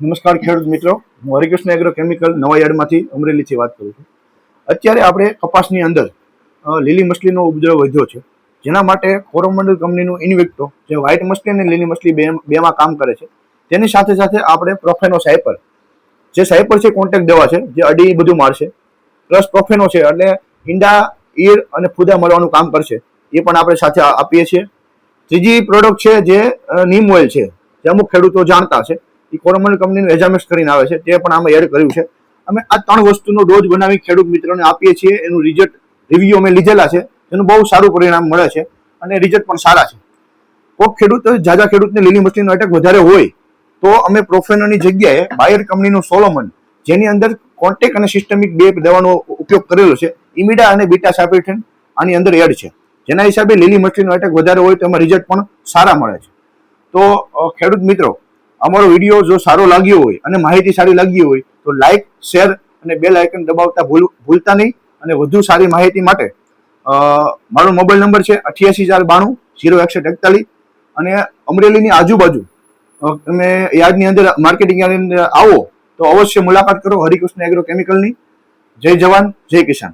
નમસ્કાર ખેડૂત મિત્રો. હું હરિકૃષ્ણ એગ્રો કેમિકલ નવા યાર્ડમાંથી અમરેલીથી વાત કરું છું. અત્યારે આપણે કપાસની અંદર લીલી મછલીનો ઉપદ્રવ વધ્યો છે. જેના માટે કોરોમંડલ કંપનીનું ઇન્વિક્ટો જે વ્હાઇટ મછલી અને લીલી મછલી બે, બેમાં કામ કરે છે, તેની સાથે સાથે આપણે પ્રોફેનો સાયપર જે સાયપર છે કોન્ટેક્ટ દવા છે, જે અડી બધું મારશે. પ્લસ પ્રોફેનો છે, એટલે ઈંડા, ઈર અને ફૂદા મળવાનું કામ કરશે. એ પણ આપણે સાથે આપીએ છીએ. ત્રીજી પ્રોડક્ટ છે જે નીમ ઓઇલ છે, જે અમુક ખેડૂતો જાણતા છે એ કોરોમલ કંપનીનું એજામેક્સ કરીને આવે છે, તે પણ આમાં એડ કર્યું છે. અમે આ ત્રણ વસ્તુનો ડોઝ બનાવી ખેડૂત મિત્રોને આપીએ છીએ, એનું રિઝલ્ટ રિવ્યુ અમે લીધેલા છે એનું બહુ સારું પરિણામ મળે છે અને રિઝલ્ટ પણ સારા છે. કોઈક ખેડૂત જાજા ખેડૂતને લીલી મછલીનો એટેક વધારે હોય, તો અમે પ્રોફેનોની જગ્યાએ બાયર કંપનીનું સોલોમન, જેની અંદર કોન્ટેક અને સિસ્ટમિક બે દવાનો ઉપયોગ કરેલો છે ઇમિડા અને બીટા સાપેઠન આની અંદર એડ છે. જેના હિસાબે લીલી મછલીનો એટેક વધારે હોય તો એમાં રિઝલ્ટ પણ સારા મળે છે. તો ખેડૂત મિત્રો અમારો વીડિયો જો સારો લાગ્યો હોય અને માહિતી સારી લાગી હોય તો લાઈક શેર અને બેલ આઇકન દબાવતા ભૂલ, ભૂલતા નહીં અને વધુ સારી માહિતી માટે મારો મોબાઈલ નંબર છે અઠ્યાસી ચાર બાણું જીરો એકસઠ એકતાલીસ અને અમરેલીની આજુબાજુ તમે યાર્ડની અંદર માર્કેટિંગ યાર્ડની અંદર આવો તો અવશ્ય મુલાકાત કરો હરિકૃષ્ણ એગ્રો કેમિકલની જય જવાન, જય કિસાન.